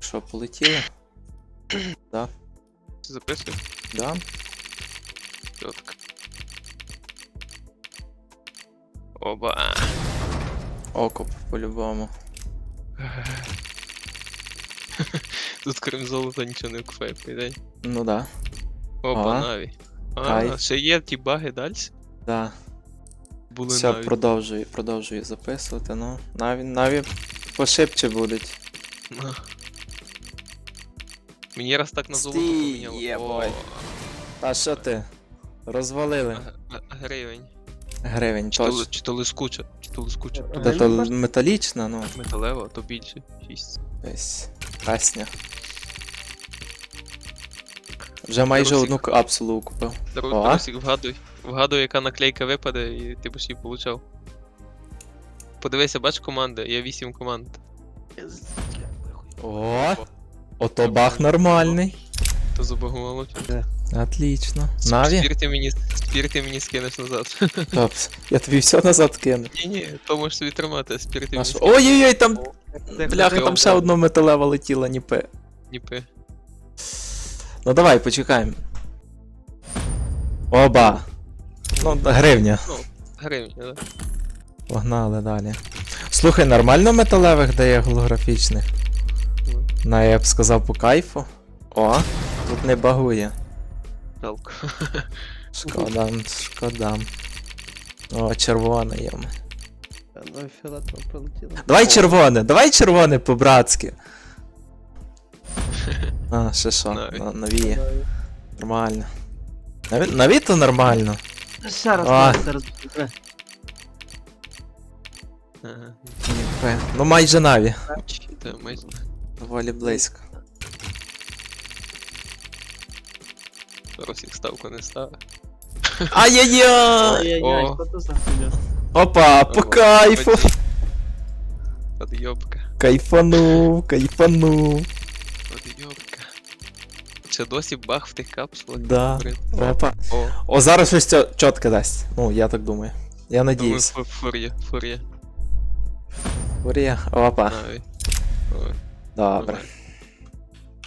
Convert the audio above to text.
Що, полетіли? Да, Ти записуєш? да. Чотко. Оба. Окоп по-любому. Тут крім золота нічого не купає, день. Ну да. Опа, Ага. наві. А, Кайф. ще є ті баги далі? Да. Були Все, наві. продовжую, продовжую записувати, ну. Наві, наві пошибче будуть. На. Мені раз так на золото Стій, поміняло. О, що ти? Розвалили. г- Гривень. Гривень, Чи то, ли- чи то лискуча, чи то лискуча. Е, Де то Гривень? металічна, ну. Металева, то більше. 6. Десь. Красня. Вже майже Русик. одну капсулу купив. О. Друзі, вгадуй. Вгадуй, яка наклейка випаде, і ти б її получав. Подивися, бач команди, є 8 команд. О! Ото бах нормальний. То забагувало. Отлично. Наві? Спірти мені, спірти мені скинеш назад. Топ. Я тобі все назад кину. Ні, ні, то можеш собі тримати, а спірти мені Наш... скинеш. Ой-ой-ой, там. Бляха, там ще одно металева летіла, ніби. Ніби. Ну давай, почекаємо. Оба. Ну, гривня. Гривня, да? Погнали далі. Слухай, нормально металевих дає голографічних? На, я б сказав, по кайфу. О, тут не багує. Жалко. Шкода, шкода. О, червоне є. Ну, фіолетово пролетіло. Давай червоне, давай червоне по-братськи. А, ще що, Наві. на- навіє. Нормально. Наві, наві то нормально. Ще раз, А. зараз, зараз. Ага. Ну майже наві. Чи- Та майже. Доволі близько. Зараз їх ставку не ставить. Ай-яй-яй! Ай-яй-яй, О. що це за хуйня? Опа, по кайфу! Подйобка. Кайфанув, кайфанув. Подйобка. Чи досі баг в тих капсулах? Да. Блін. Опа. О, О, зараз щось цьо- чітке дасть. Ну, я так думаю. Я думаю, надіюсь. фу- фурія, фурія. Фурія. Опа. Навіть. Ой, Добре. нормально.